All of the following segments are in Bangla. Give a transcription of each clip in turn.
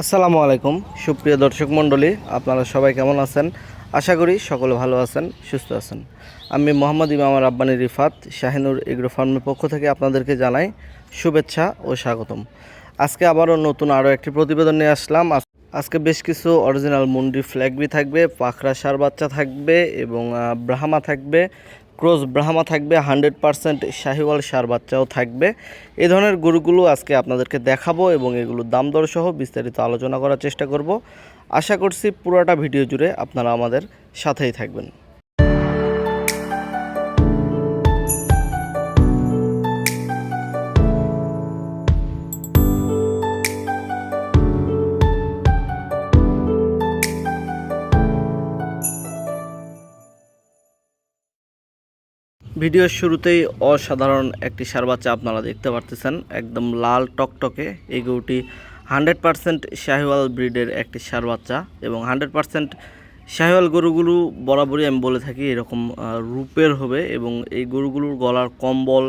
আসসালামু আলাইকুম। সুপ্রিয় দর্শক মণ্ডলী, আপনারা সবাই কেমন আছেন? আশা করি সকলে ভালো আছেন, সুস্থ আছেন। আমি মোহাম্মদ ইমাম রাব্বানি রিফাত, শাহিনুর এগ্রো ফার্মের পক্ষ থেকে আপনাদেরকে জানাই শুভেচ্ছা ও স্বাগতম। আজকে আবারও নতুন আরও একটি প্রতিবেদন নিয়ে আসলাম। আজকে বেশ কিছু অরিজিনাল মুন্ডি ফ্ল্যাগবি থাকবে, পাখরা সার বাচ্চা থাকবে এবং ব্রাহ্মা থাকবে। ক্রস ব্রাহ্মা থাকবে, হান্ড্রেড পারসেন্ট শাহিওয়াল সার বাচ্চাও থাকবে। এ ধরনের গরুগুলো আজকে আপনাদেরকে দেখাবো এবং এগুলোর দাম দর সহ বিস্তারিত আলোচনা করার চেষ্টা করব। আশা করছি পুরোটা ভিডিও জুড়ে আপনারা আমাদের সাথেই থাকবেন। ভিডিওর শুরুতেই অসাধারণ একটি সার বাচ্চা আপনারা দেখতে পারতেছেন, একদম লাল টকটকে। এই গরুটি হান্ড্রেড পারসেন্ট শাহিওয়াল ব্রিডের একটি সার বাচ্চা এবং হান্ড্রেড পারসেন্ট শাহিওয়াল গরুগুলো বরাবরই আমি বলে থাকি এরকম রূপের হবে এবং এই গরুগুলোর গলার কম্বল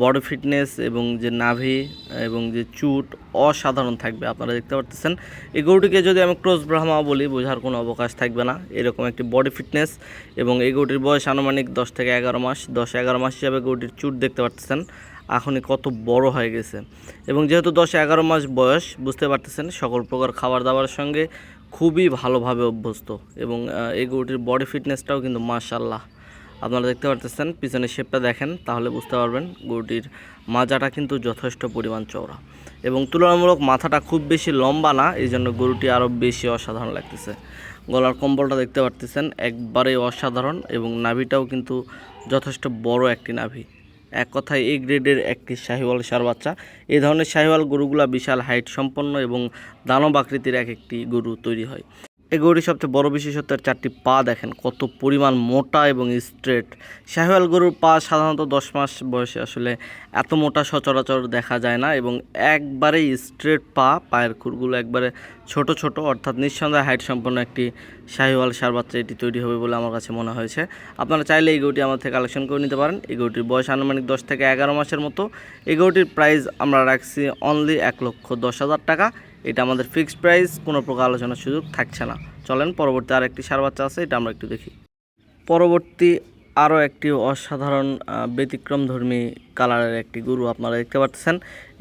বডি ফিটনেস এবং যে নাভি এবং যে চুট অসাধারণ থাকবে, আপনারা দেখতে পারতেছেন। এই গরুটিকে যদি আমি ক্রস ব্রাহ্মা বলি, বোঝার কোনো অবকাশ থাকবে না। এরকম একটি বডি ফিটনেস এবং এই গরুটির বয়স আনুমানিক দশ থেকে এগারো মাস। দশ এগারো মাস হিসাবে গরুটির চুট দেখতে পারতেছেন। এখনই কত বড় হয়ে গেছে। এবং যেহেতু দশ এগারো মাস বয়স, বুঝতে পারতেছেন, সকল প্রকার খাবার দাবারের সঙ্গে খুবই ভালোভাবে অভ্যস্ত। এবং এই গরুটির বডি ফিটনেসটাও কিন্তু মাশাল্লাহ আপনারা দেখতে পারতেছেন, পিছনের শেপটা দেখেন, তাহলে বুঝতে পারবেন গরুটির মাজাটা কিন্তু যথেষ্ট পরিমাণ চওড়া। এবং তুলনামূলক মাথাটা খুব বেশি লম্বা না, এই জন্য গরুটি আরও বেশি অসাধারণ লাগতেছে। গলার কম্বলটা দেখতে পারতেছেন একবারে অসাধারণ এবং নাভিটাও কিন্তু যথেষ্ট বড় একটি নাভি। এক কথায় এই গ্রেডের একটি শাহিওয়াল সার বাচ্চা। এই ধরনের শাহিওয়াল গরুগুলা বিশাল হাইট সম্পন্ন এবং দানব আকৃতির এক একটি গরু তৈরি হয়। এই গরুটির সবচেয়ে বড় বিশেষত্ব এর চারটি পা দেখেন, কত পরিমাণ মোটা এবং স্ট্রেট শাহিওয়াল গরুর পা সাধারণত দশ মাস বয়সে আসলে এত মোটা সচরাচর দেখা যায় না এবং একবারেই স্ট্রেট পা, পায়ের খুরগুলো একবারে ছোট ছোট, অর্থাৎ নিঃসন্দেহে হাইট সম্পন্ন একটি শাহিওয়াল সার বাচ্চা এটি তৈরি হবে বলে আমার কাছে মনে হয়েছে। আপনারা চাইলে এই গরুটি আমার থেকে কালেকশন করে নিতে পারেন। এই গরুটির বয়স আনুমানিক দশ থেকে এগারো মাসের মতো। এই গরুটির প্রাইস আমরা রাখছি অনলি এক লক্ষ দশ হাজার টাকা। এটা আমাদের ফিক্সড প্রাইস, কোনো প্রকার আলোচনার সুযোগ থাকছে না। চলেন, পরবর্তী আর একটি সার বাচ্চা আছে, এটা আমরা একটু দেখি। পরবর্তী আরও একটি অসাধারণ ব্যতিক্রমধর্মী কালারের একটি গরু আপনারা দেখতে পাচ্ছেন।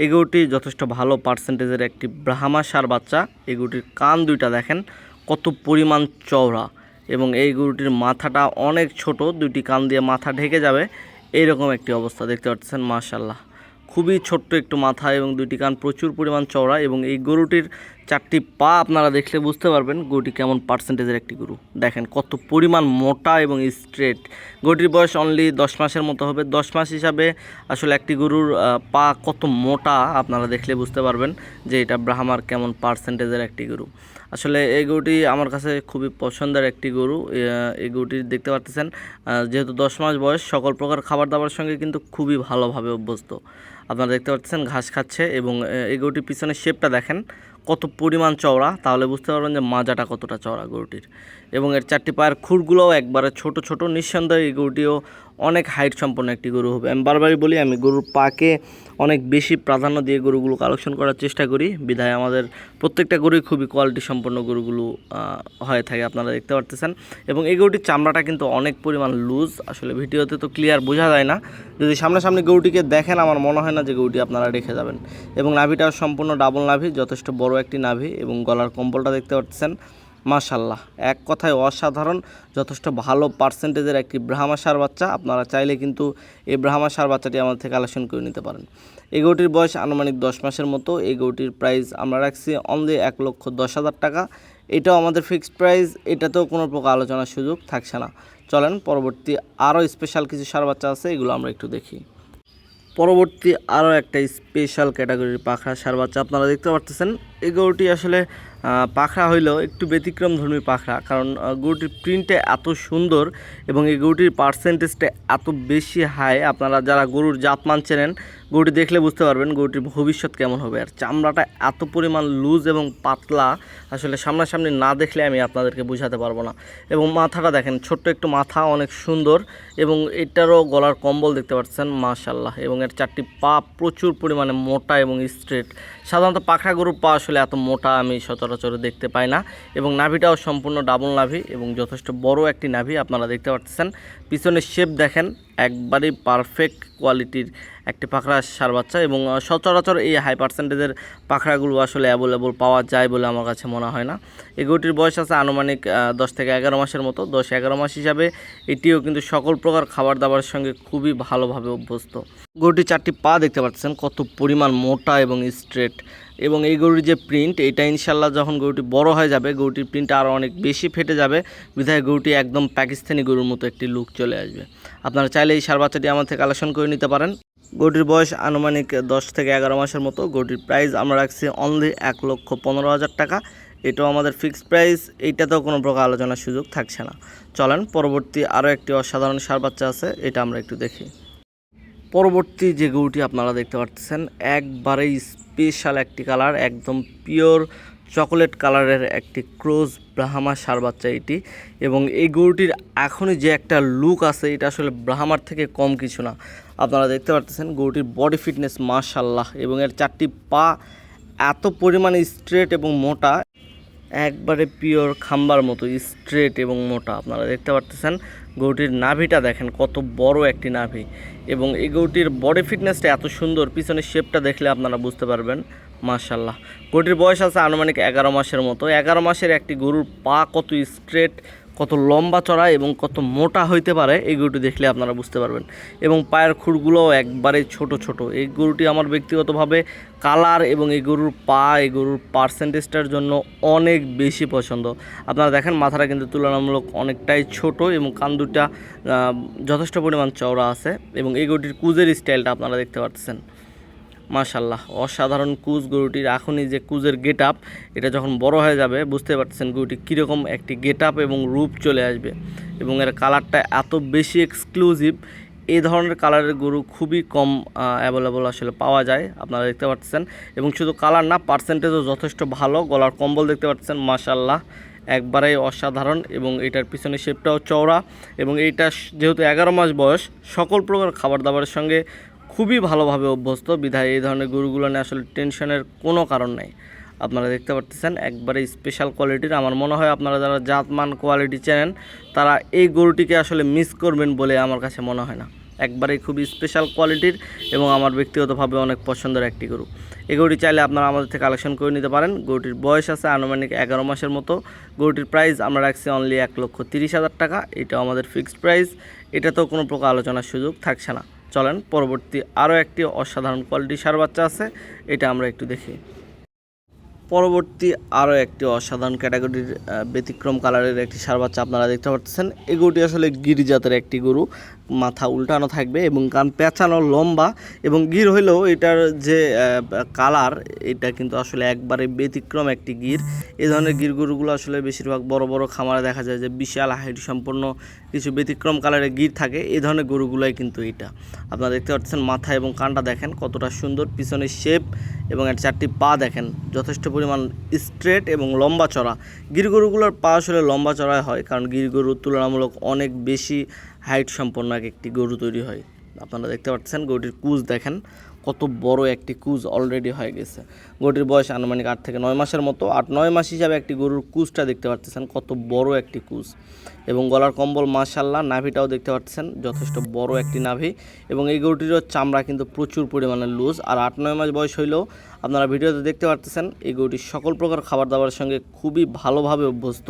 এই গরুটি যথেষ্ট ভালো পার্সেন্টেজের একটি ব্রাহ্মা সার বাচ্চা। এই গরুটির কান দুইটা দেখেন, কত পরিমাণ চওড়া এবং এই গরুটির মাথাটা অনেক ছোট, দুইটি কান দিয়ে মাথা ঢেকে যাবে। এইরকম একটি অবস্থা দেখতে পাচ্ছেন মাশাল্লাহ খুবই ছোট্ট একটু মাথা এবং দুইটি কান প্রচুর পরিমাণ চওড়া এবং এই গরুটির চারটি পা আপনারা দেখলে বুঝতে পারবেন গরুটি কেমন পার্সেন্টেজের একটি গরু। দেখেন কত পরিমাণ মোটা এবং স্ট্রেট গরুটির বয়স অনলি দশ মাসের মতো হবে। দশ মাস হিসাবে আসলে একটি গরুর পা কত মোটা আপনারা দেখলে বুঝতে পারবেন যে এটা ব্রাহ্মার কেমন পার্সেন্টেজের একটি গরু। আসলে এই গরুটি আমার কাছে খুবই পছন্দের একটি গরু। এই গরুটি দেখতে পাচ্ছেন যেহেতু দশ মাস বয়স, সকল প্রকার খাবার দাবার সঙ্গে কিন্তু খুবই ভালোভাবে অভ্যস্ত। আপনারা দেখতে পাচ্ছেন ঘাস খাচ্ছে এবং এই গরুটির পিছনে শেপটা দেখেন, কত পরিমাণ চওড়া, তাহলে বুঝতে পারবেন যে মাজাটা কতটা চওড়া গরুটির। এবং এর চারটি পায়ের খুরগুলোও একবারে ছোট ছোট, নিঃসন্দেহে এই গরুটিও অনেক হাইট সম্পন্ন একটি গরু হবে। আমি বারবারই বলি, আমি গরুর পাকে অনেক বেশি প্রাধান্য দিয়ে গরুগুলো কালেকশন করার চেষ্টা করি। বিধায় আমাদের প্রত্যেকটা গরুই খুবই কোয়ালিটি সম্পন্ন গরুগুলো হয়ে থাকে, আপনারা দেখতে পারতেছেন। এবং এই গরুটির চামড়াটা কিন্তু অনেক পরিমাণ লুজ আসলে ভিডিওতে তো ক্লিয়ার বোঝা যায় না। যদি সামনাসামনি গরুটিকে দেখেন, আমার মনে হয় না যে গরুটি আপনারা রেখে যাবেন। এবং নাভিটাও সম্পূর্ণ ডাবল নাভি, যথেষ্ট বড় একটি নাভি, এবং গলার কম্বলটা দেখতে পাচ্ছেন মাশাল্লাহ এক কথায় অসাধারণ, যথেষ্ট ভালো পার্সেন্টেজের একটি ব্রাহ্মা সার বাচ্চা। আপনারা চাইলে কিন্তু এই ব্রাহ্মা সার বাচ্চাটি আমাদের থেকে কালেকশন করে নিতে পারেন। এই বয়স আনুমানিক দশ মাসের মতো। এই গরুটির প্রাইস আমরা রাখছি অনলি এক লক্ষ দশ হাজার টাকা। এটাও আমাদের ফিক্সড প্রাইস এটাতেও কোনো প্রকার আলোচনার সুযোগ থাকছে না। চলেন, পরবর্তী আরও স্পেশাল কিছু সার বাচ্চা আছে, এগুলো আমরা একটু দেখি। পরবর্তী আরও একটা স্পেশাল ক্যাটাগরির পাখা সার বাচ্চা আপনারা দেখতে পারতেছেন। এই গরুটি আসলে পাখরা হইলেও একটু ব্যতিক্রম ধর্মী পাখরা, কারণ গরুটির প্রিন্টে এত সুন্দর এবং এই গরুটির পার্সেন্টেজটা এত বেশি হাই আপনারা যারা গরুর জাতমান চেনেন, গরুটি দেখলে বুঝতে পারবেন গরুটির ভবিষ্যৎ কেমন হবে। আর চামড়াটা এত পরিমাণ লুজ এবং পাতলা, আসলে সামনাসামনি না দেখলে আমি আপনাদেরকে বোঝাতে পারব না। এবং মাথাটা দেখেন, ছোট্ট একটু মাথা, অনেক সুন্দর এবং এটারও গলার কম্বল দেখতে পাচ্ছেন মাশাল্লাহ এবং এর চারটি পা প্রচুর পরিমাণে মোটা এবং স্ট্রেট সাধারণত পাখরা গরুর পা আসলে এত মোটা, আমি সচরাচর সচরাচর দেখতে পাই না। এবং নাভিটাও সম্পূর্ণ ডাবল নাভি এবং যথেষ্ট বড় একটি নাভি আপনারা দেখতে পাচ্ছেন পিছনের শেপ দেখেন, একবারেই পারফেক্ট কোয়ালিটির একটি পাখরা সার বাচ্চা এবং সচরাচর এই হাই পার্সেন্টেজের পাখরাগুলো আসলে অ্যাভেলেবল পাওয়া যায় বলে আমার কাছে মনে হয় না। এই বয়স আছে আনুমানিক দশ থেকে এগারো মাসের মতো। দশ এগারো মাস হিসাবে এটিও কিন্তু সকল প্রকার খাবার দাবারের সঙ্গে খুবই ভালোভাবে অভ্যস্ত। গরুটির চারটি পা দেখতে পাচ্ছেন কত পরিমাণ মোটা এবং স্ট্রেট এবং এই গরুর যে প্রিন্ট এটা ইনশাল্লাহ যখন গরুটি বড় হয়ে যাবে, গরুটির প্রিন্ট আরও অনেক বেশি ফেটে যাবে। বিধায় গরুটি একদম পাকিস্তানি গরুর মতো একটি লুক চলে আসবে। আপনারা চাইলে এই সার বাচ্চাটি আমার থেকে কালেকশন করে নিতে পারেন। গরুটির বয়স আনুমানিক দশ থেকে এগারো মাসের মতো। গরুটির প্রাইস আমরা রাখছি অনলি এক লক্ষ পনেরো হাজার টাকা। এটাও আমাদের ফিক্সড প্রাইস এইটাতেও কোনো প্রকার আলোচনার সুযোগ থাকছে না। চলেন, পরবর্তী আরও একটি অসাধারণ সার বাচ্চা আছে, এটা আমরা একটু দেখি। পরবর্তী যে গরুটি আপনারা দেখতে পাচ্ছেন একবারেই স্পেশাল একটি কালার একদম পিওর চকোলেট কালারের একটি ক্রোজ ব্রাহ্মা সার বাচ্চা এটি। এবং এই গরুটির এখনই যে একটা লুক আছে, এটা আসলে ব্রাহ্মার থেকে কম কিছু না। আপনারা দেখতে পাচ্ছেন গরুটির বডি ফিটনেস মাশাল্লাহ এবং এর চারটি পা এত পরিমাণে স্ট্রেট এবং মোটা, একবারে পিওর খাম্বার মতো স্ট্রেট এবং মোটা। আপনারা দেখতে পাচ্ছেন গরুটির নাভিটা দেখেন, কত বড় একটি নাভি। এবং এই গরুটির বডি ফিটনেসটা এত সুন্দর, পিছনের শেপটা দেখলে আপনারা বুঝতে পারবেন মাশাল্লাহ গরুটির বয়স আছে আনুমানিক এগারো মাসের মতো। এগারো মাসের একটি গরুর পা কত স্ট্রেট কত লম্বা চড়া এবং কত মোটা হইতে পারে, এই গরুটি দেখলে আপনারা বুঝতে পারবেন। এবং পায়ের খুরগুলোও একবারে ছোট ছোট। এই গরুটি আমার ব্যক্তিগতভাবে কালার এবং এই গরুর পা, এই গরুর পার্সেন্টেজটার জন্য অনেক বেশি পছন্দ। আপনারা দেখেন, মাথাটা কিন্তু তুলনামূলক অনেকটাই ছোট এবং কান দুটা যথেষ্ট পরিমাণ চওড়া আছে এবং এই গরুটির কুজের স্টাইলটা আপনারা দেখতে পাচ্ছেন মাশাল্লাহ অসাধারণ কুজ গরুটির এখনই যে কুজের গেট আপ এটা যখন বড় হয়ে যাবে বুঝতে পারছেন গরুটি কীরকম একটি গেট আপ এবং রূপ চলে আসবে। এবং এর কালারটা এত বেশি এক্সক্লুসিভ এই ধরনের কালারের গরু খুবই কম অ্যাভেলেবল আসলে পাওয়া যায়, আপনারা দেখতে পাচ্ছেন এবং শুধু কালার না পার্সেন্টেজও যথেষ্ট ভালো, গলার কম্বল দেখতে পাচ্ছেন মাশাল্লাহ একবারেই অসাধারণ। এবং এটার পিছনে শেপটাও চওড়া, এবং এইটা যেহেতু এগারো মাস বয়স, সকল প্রকার খাবার দাবারের সঙ্গে খুবই ভালোভাবে অভ্যস্ত। বিধায় এই ধরনের গরুগুলো নিয়ে আসলে টেনশনের কোনো কারণ নেই। আপনারা দেখতে পাচ্ছেন একবারে স্পেশাল কোয়ালিটির আমার মনে হয় আপনারা যারা জাতমান কোয়ালিটি চেনেন, তারা এই গরুটিকে আসলে মিস করবেন বলে আমার কাছে মনে হয় না। একবারে খুবই স্পেশাল কোয়ালিটির এবং আমার ব্যক্তিগতভাবে অনেক পছন্দের একটি গরু। এই গরুটি চাইলে আপনারা আমাদের থেকে কালেকশন করে নিতে পারেন। গরুটির বয়স আছে আনুমানিক এগারো মাসের মতো। গরুটির প্রাইস আমরা রাখছি অনলি এক লক্ষ তিরিশ হাজার টাকা। এটাও আমাদের ফিক্সড প্রাইস এটাতেও কোনো প্রকার আলোচনার সুযোগ থাকছে না। চলেন, পরবর্তী আরও একটি অসাধারণ কোয়ালিটি সার বাচ্চা আছে, এটা আমরা একটু দেখি। পরবর্তী আরও একটি অসাধারণ ক্যাটাগরির ব্যতিক্রম কালারের একটি সার বাচ্চা আপনারা দেখতে পাচ্ছেন এগুটি আসলে গিরিজাতের একটি গরু। মাথা উল্টানো থাকবে এবং কান পেঁচানো লম্বা এবং গির হইলেও এটার যে কালার, এটা কিন্তু আসলে একবারে ব্যতিক্রম একটি গির। এই ধরনের গির গরুগুলো আসলে বেশিরভাগ বড় বড় খামারে দেখা যায় যে বিশাল হাইট সম্পন্ন কিছু ব্যতিক্রম কালারের গির থাকে। এই ধরনের গরুগুলোই কিন্তু এটা। আপনারা দেখতে পাচ্ছেন মাথা এবং কানটা দেখেন কতটা সুন্দর পিছনের শেপ এবং এর চারটি পা দেখেন যথেষ্ট পরিমাণ স্ট্রেট এবং লম্বা চড়া। গির গরুগুলোর পা আসলে লম্বা চড়ায় হয় কারণ গির গরুর তুলনামূলক অনেক বেশি হাইট সম্পন্ন এক একটি গরু তৈরি হয়। আপনারা দেখতে পাচ্ছেন গরুটির কুজ দেখেন, কত বড় একটি কুজ অলরেডি হয়ে গেছে। গরুটির বয়স আনুমানিক আট থেকে নয় মাসের মতো। আট, নয় মাস হিসাবে একটি গরুর কুজটা দেখতে পাচ্ছেন, কত বড় একটি কুজ। এবং গলার কম্বল মাশাল্লাহ নাভিটাও দেখতে পাচ্ছেন, যথেষ্ট বড় একটি নাভি। এবং এই গরুটিরও চামড়া কিন্তু প্রচুর পরিমাণে লুজ। আর আট, নয় মাস বয়স হইলেও আপনারা ভিডিওতে দেখতে পাচ্ছেন এই গরুটি সকল প্রকার খাবার দাবারের সঙ্গে খুবই ভালোভাবে অভ্যস্ত।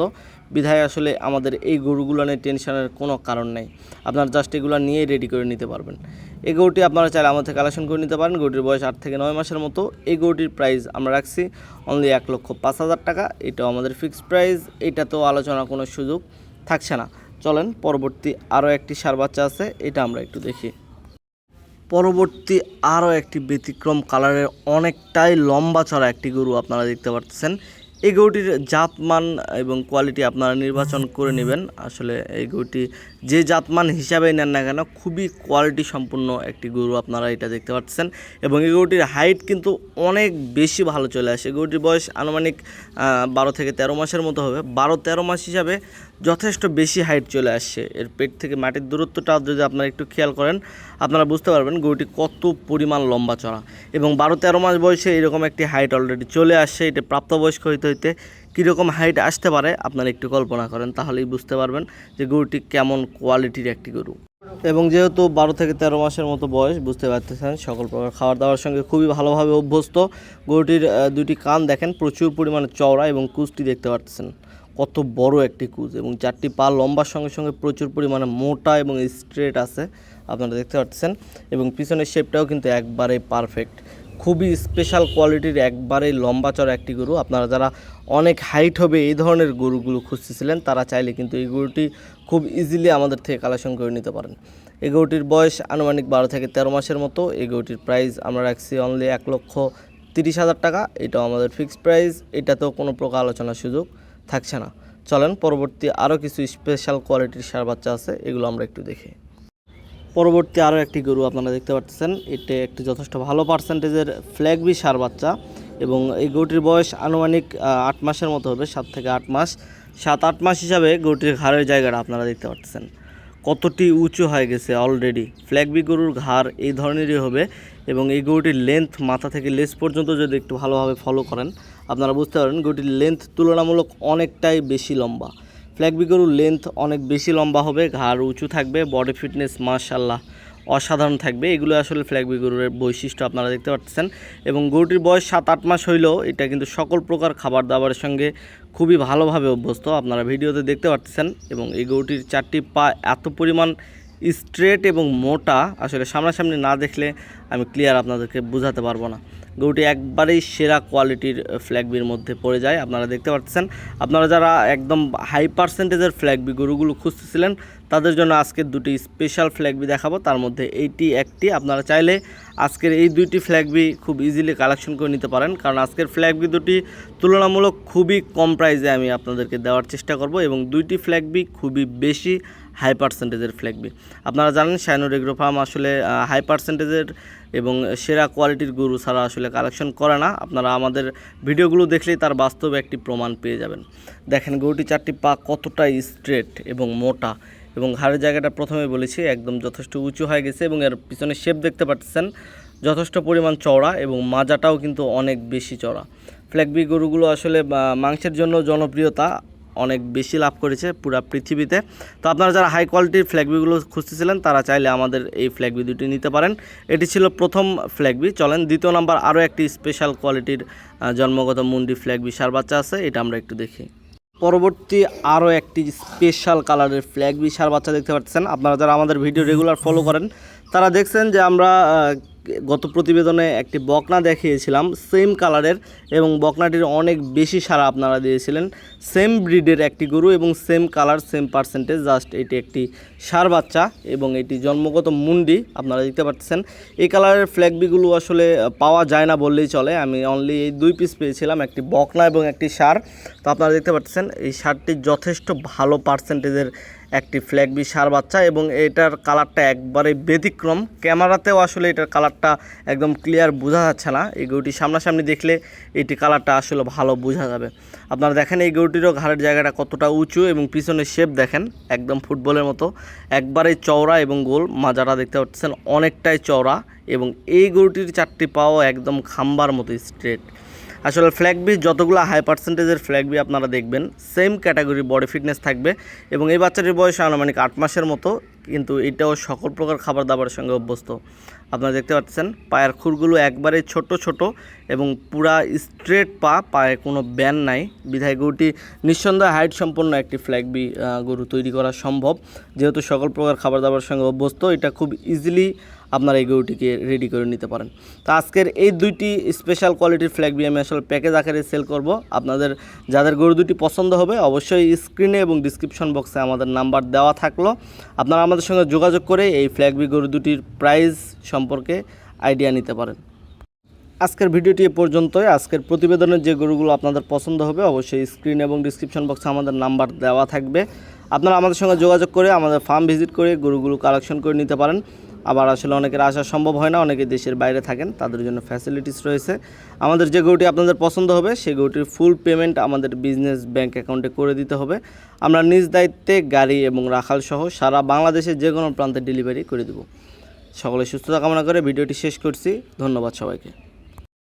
বিধায় আসলে আমাদের এই গরুগুলো নিয়ে টেনশনের কোনো কারণ নেই। আপনারা জাস্ট এগুলো নিয়েই রেডি করে নিতে পারবেন। এই গরুটি আপনারা চাইলে আমাদের কালেকশন করে নিতে পারেন। গরুটির বয়স আট থেকে নয় মাসের মতো। এই গরুটির প্রাইস আমরা রাখছি অনলি এক লক্ষ পাঁচ হাজার টাকা। এটাও আমাদের ফিক্সড প্রাইস এটাতেও আলোচনা কোনো সুযোগ থাকছে না। চলেন, পরবর্তী আরও একটি সার বাচ্চা আছে, এটা আমরা একটু দেখি। পরবর্তী আরও একটি ব্যতিক্রম কালারের অনেকটাই লম্বা চড়া একটি গরু আপনারা দেখতে পাচ্ছেন এই গরুটির জাতমান এবং কোয়ালিটি আপনারা নির্বাচন করে নেবেন। আসলে এই গরুটি যে জাতমান হিসাবে নেন না কেন, খুবই কোয়ালিটি সম্পূর্ণ একটি গরু আপনারা এটা দেখতে পাচ্ছেন এবং এই গরুটির হাইট কিন্তু অনেক বেশি ভালো চলে আসে। গরুটির বয়স আনুমানিক বারো থেকে তেরো মাসের মতো হবে। বারো তেরো মাস হিসাবে যথেষ্ট বেশি হাইট চলে আসছে। এর পেট থেকে মাটির দূরত্বটা যদি আপনারা একটু খেয়াল করেন, আপনারা বুঝতে পারবেন গরুটি কত পরিমাণ লম্বা চড়া। এবং বারো তেরো মাস বয়সে এরকম একটি হাইট অলরেডি চলে আসছে। এটা প্রাপ্তবয়স্ক হইতে হইতে কীরকম হাইট আসতে পারে, আপনারা একটু কল্পনা করেন, তাহলেই বুঝতে পারবেন যে গরুটি কেমন কোয়ালিটির একটি গরু। এবং যেহেতু বারো থেকে তেরো মাসের মতো বয়স, বুঝতে পারতেছেন, সকল প্রকার খাবার দাবার সঙ্গে খুবই ভালোভাবে অভ্যস্ত। গরুটির দুটি কান দেখেন, প্রচুর পরিমাণে চওড়া এবং কুচটি দেখতে পাচ্ছেন কত বড় একটি কুজ এবং চারটি পা লম্বার সঙ্গে সঙ্গে প্রচুর পরিমাণে মোটা এবং স্ট্রেট আছে, আপনারা দেখতে পাচ্ছেন। এবং পিছনের শেপটাও কিন্তু একবারে পারফেক্ট খুবই স্পেশাল কোয়ালিটির একবারে লম্বা চড়া একটি গরু। আপনারা যারা অনেক হাইট হবে এই ধরনের গরুগুলো খুঁজতেছিলেন, তারা চাইলে কিন্তু এই গরুটি খুব ইজিলি আমাদের থেকে কালেকশন করে নিতে পারেন। এই গরুটির বয়স আনুমানিক বারো থেকে তেরো মাসের মতো। এই গরুটির প্রাইস আমরা রাখছি অনলি এক লক্ষ তিরিশ হাজার টাকা। এটাও আমাদের ফিক্সড প্রাইস এটাতেও কোনো প্রকার আলোচনার সুযোগ থাকছে না। চলেন পরবর্তী আরও কিছু স্পেশাল কোয়ালিটির সার বাচ্চা আছে, এগুলো আমরা একটু দেখি। পরবর্তী আরও একটি গরু আপনারা দেখতে পাচ্ছেন, এটি একটি যথেষ্ট ভালো পার্সেন্টেজের ফ্ল্যাগবি সার বাচ্চা এবং এই গরুটির বয়স আনুমানিক আট মাসের মতো হবে, সাত থেকে আট মাস। সাত, আট মাস হিসাবে গরুটির ঘাড়ের জায়গাটা আপনারা দেখতে পাচ্ছেন। কতটি উঁচু হয়ে গেছে অলরেডি ফ্ল্যাগবি গরুর ঘাড় এই ধরনেরই হবে এবং এই গরুটির লেন্থ মাথা থেকে লেস পর্যন্ত যদি একটু ভালোভাবে ফলো করেন, আপনারা বুঝতে পারেন গরুটির লেন্থ তুলনামূলক অনেকটাই বেশি লম্বা। ফ্ল্যাগবি গরুর লেন্থ অনেক বেশি লম্বা হবে, ঘাড় উঁচু থাকবে বডি ফিটনেস মাশাল্লাহ অসাধারণ থাকবে। এগুলো আসলে ফ্ল্যাগবি গরুর বৈশিষ্ট্য আপনারা দেখতে পাচ্ছেন এবং গরুটির বয়স সাত আট মাস হইলেও এটা কিন্তু সকল প্রকার খাবার দাবারের সঙ্গে খুবই ভালোভাবে অভ্যস্ত। আপনারা ভিডিওতে দেখতে পাচ্ছেন এবং এই গরুটির চারটি পা এত পরিমাণ স্ট্রেট এবং মোটা, আসলে সামনাসামনি না দেখলে আমি ক্লিয়ার আপনাদেরকে বোঝাতে পারব না। গরুটি একবারেই সেরা কোয়ালিটির ফ্ল্যাগবির মধ্যে পড়ে যায়, আপনারা দেখতে পাচ্ছেন আপনারা যারা একদম হাই পার্সেন্টেজের ফ্ল্যাগবি গরুগুলো খুঁজতেছিলেন, তাদের জন্য আজকের দুটি স্পেশাল ফ্ল্যাগবি দেখাবো। তার মধ্যে এইটি, একটি, আপনারা চাইলে আজকের এই দুইটি ফ্ল্যাগবি খুব ইজিলি কালেকশন করে নিতে পারেন। কারণ আজকের ফ্ল্যাগবি দুটি তুলনামূলক খুবই কম প্রাইসে আমি আপনাদেরকে দেওয়ার চেষ্টা করব এবং দুইটি ফ্ল্যাগবি খুবই বেশি হাই পার্সেন্টেজের ফ্ল্যাগবি আপনারা জানেন শাইনুর এগ্রো ফার্ম আসলে হাই পার্সেন্টেজের এবং সেরা কোয়ালিটির গরু ছাড়া আসলে কালেকশন করে না। আপনারা আমাদের ভিডিওগুলো দেখলেই তার বাস্তবে একটি প্রমাণ পেয়ে যাবেন। দেখেন গরুটি চারটি পা কতটা স্ট্রেট এবং মোটা এবং ঘাড়ের জায়গাটা প্রথমে বলেছি, একদম যথেষ্ট উঁচু হয়ে গেছে এবং এর পিছনে শেপ দেখতে পাচ্ছেন, যথেষ্ট পরিমাণ চওড়া এবং মাজাটাও কিন্তু অনেক বেশি চওড়া। ফ্ল্যাগবি গরুগুলো আসলে মাংসের জন্য জনপ্রিয়তা অনেক বেশি লাভ করেছে পুরা পৃথিবীতে। তো আপনারা যারা হাই কোয়ালিটির ফ্ল্যাগবিগুলো খুঁজতেছিলেন, তারা চাইলে আমাদের এই ফ্ল্যাগবি দুটি নিতে পারেন। এটি ছিল প্রথম ফ্ল্যাগবি চলেন দ্বিতীয় নাম্বার আরও একটি স্পেশাল কোয়ালিটির জন্মগত মুন্ডি ফ্ল্যাগবি সার বাচ্চা আছে, এটা আমরা একটু দেখি। পরবর্তী আরও একটি স্পেশাল কালারের ফ্ল্যাগ বিশার বাচ্চা দেখতে পাচ্ছেন। আপনারা যারা আমাদের ভিডিও রেগুলার ফলো করেন তারা দেখছেন যে আমরা গত প্রতিবেদনে একটি বকনা দেখিয়েছিলাম সেম কালারের এবং বকনাটির অনেক বেশি সারা আপনারা দিয়েছিলেন। সেম ব্রিডের একটি গরু এবং same colour same percentage just এটি একটি সার বাচ্চা এবং এটি জন্মগত মুন্ডি, আপনারা দেখতে পাচ্ছেন। এই কালারের ফ্ল্যাগবিগুলো আসলে পাওয়া যায় না বললেই চলে। আমি অনলি এই দুই পিস পেয়েছিলাম, একটি বকনা এবং একটি সার। তো আপনারা দেখতে পাচ্ছেন, এই সারটি যথেষ্ট ভালো পার্সেন্টেজের একটি ফ্ল্যাগবি সার বাচ্চা এবং এটার কালারটা একবারে ব্যতিক্রম। ক্যামেরাতেও আসলে এটার কালারটা একদম ক্লিয়ার বোঝা যাচ্ছে না। এই গরুটি সামনাসামনি দেখলে এটি কালারটা আসলে ভালো বোঝা যাবে। আপনারা দেখেন এই গরুটিরও ঘাড়ের জায়গাটা কতটা উঁচু এবং পিছনের শেপ দেখেন, একদম ফুটবলের মতো। একবারে চওড়া এবং গোল, মাজাটা দেখতে পাচ্ছেন অনেকটাই চওড়া এবং এই গরুটির চারটি পাও একদম খাম্বার মতো স্ট্রেট আসলে ফ্ল্যাগ বি যতগুলো হাই পার্সেন্টেজের ফ্ল্যাগ বি আপনারা দেখবেন সেম ক্যাটাগরি বডি ফিটনেস থাকবে। এবং এই বাচ্চাটির বয়স আনুমানিক আট মাসের মতো, কিন্তু এটাও সকল প্রকার খাবার দাবারের সঙ্গে অভ্যস্ত। আপনারা দেখতে পাচ্ছেন, পায়ের খুরগুলো একবারে ছোট ছোট এবং পুরা স্ট্রেট পা, পায়ে কোনো ব্যান নাই। বিধায় গরুটি নিঃসন্দেহে হাইট সম্পন্ন একটি ফ্ল্যাগবি গরু তৈরি করা সম্ভব। যেহেতু সকল প্রকার খাবার দাবারের সঙ্গে অভ্যস্ত, এটা খুব ইজিলি আপনারা এই গরুটিকে রেডি করে নিতে পারেন। তো আজকের এই দুইটি স্পেশাল কোয়ালিটির ফ্ল্যাগ বি আমি আসলে প্যাকেজ আকারে সেল করব। আপনাদের যাদের গরু দুটি পছন্দ হবে, অবশ্যই স্ক্রিনে এবং ডিসক্রিপশন বক্সে আমাদের নাম্বার দেওয়া থাকল। আপনারা আমাদের সঙ্গে যোগাযোগ করে এই ফ্ল্যাগ বি গরু দুটির প্রাইস সম্পর্কে আইডিয়া নিতে পারেন। আজকের ভিডিওটি এ পর্যন্তই। আজকের প্রতিবেদনের যে গরুগুলো আপনাদের পছন্দ হবে, অবশ্যই স্ক্রিন এবং ডিসক্রিপশন বক্সে আমাদের নাম্বার দেওয়া থাকবে। আপনারা আমাদের সঙ্গে যোগাযোগ করে আমাদের ফার্ম ভিজিট করে গরুগুলো কালেকশন করে নিতে পারেন। আবার আসলে অনেকের আসা সম্ভব হয় না, অনেকে দেশের বাইরে থাকেন, তাদের জন্য ফ্যাসিলিটিস রয়েছে। আমাদের যে গরুটি আপনাদের পছন্দ হবে, সেই গরুটির ফুল পেমেন্ট আমাদের বিজনেস ব্যাংক অ্যাকাউন্টে করে দিতে হবে। আমরা নিজ দায়িত্বে গাড়ি এবং রাখাল সহ সারা বাংলাদেশের যে কোনো প্রান্তে ডেলিভারি করে দেব। সকলে সুস্থতা কামনা করে ভিডিওটি শেষ করছি। ধন্যবাদ সবাইকে।